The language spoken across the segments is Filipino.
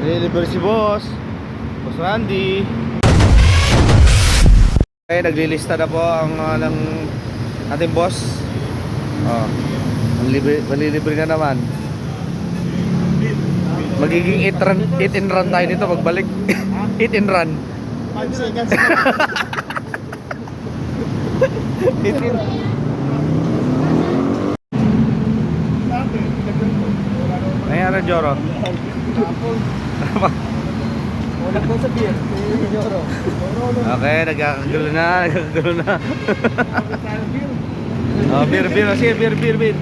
Deliver si boss. Boss Randy. Okay, naglilista na po ang uh, ng ating boss. Oh. Manlibre, manlilibre na naman. Magiging 8 run, 8 in run tayo nito pagbalik. 8 in run. 5 seconds. 8 in Ayan na, Joro. Wala po sa beer. Yoro. Okay, nagkakagulo na, nagkakagulo na. oh, beer, beer, sige, beer, beer, beer.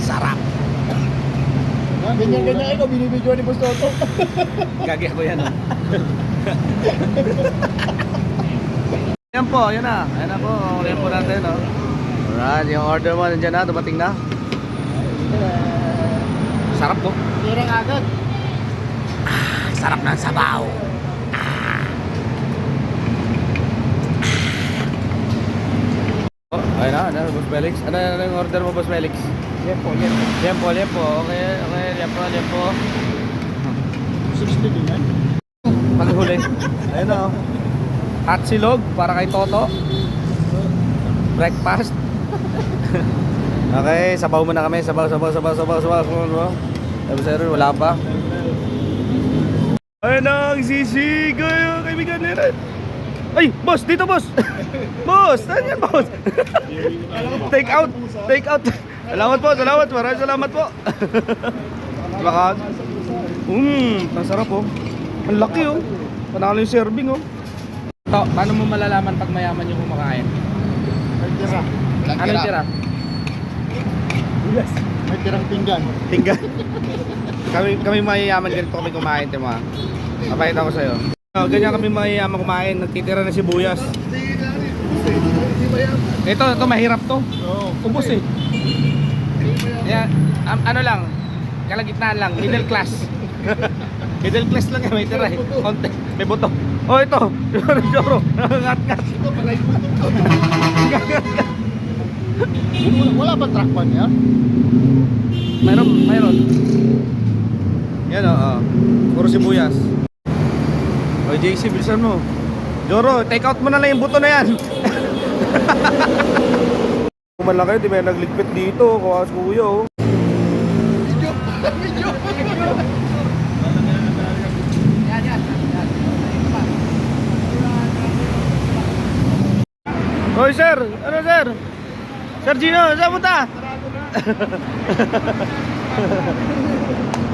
Sarap. Ganyan-ganyan ikaw, binibidyo ni Boss Toto. Gagi ako yan. oh. yan po, yan na. Yan na po, ulit po natin. Oh. Alright, yung order mo nandiyan na, dumating na. Sarap po. Tirang agad. Sarap ng sabaw. Oh, ayun na, ano, Boss Felix. Ano, ano yung order mo, Boss Felix? Yan po, yan. Lempo, lempo. Okay, okay, lempo, lempo. 60 din yan. Paghuli. Ayun na, oh. Hot silog para kay Toto. Breakfast. okay, sabaw muna kami. Sabaw, sabaw, sabaw, sabaw, sabaw, sabaw, sabaw. Tapos ayun, wala pa. Ayun ang sisig. Kaibigan nila. Ay, boss, dito boss. boss, saan yan boss? take out, take out. Salamat po, salamat. Maraming salamat po. Lakas. Mmm, ang sarap oh. Ang laki oh. Panalo yung serving oh. To, paano mo malalaman pag mayaman yung kumakain? May tira. Ano yung tira? Yes. May tirang pinggan. Tingga. kami kami mayayaman ganito kami kumain, timo ah. Papakita ko sa'yo. Oh, ganyan kami mayayaman kumain, nagtitira na sibuyas. Ito, ito mahirap to. Oo. Ubus eh. Yeah, um, ano lang, kalagitnaan lang, middle class. Middle class lang yan, may tira eh. Konti, may buto. Oh, ito. Joro, joro. Nangangat-ngat. Ito pala yung buto. Wala, wala ba track pan yan? Mayroon, mayroon. Yan oh, oh. Puro sibuyas. O JC, bilisan mo. Joro, take out mo na lang yung buto na yan. Kuman lang kayo, di ba yung nagligpit dito, kawas kuya oh. Video. Video. Hoy sir, ano sir? Sir Gino, saan punta?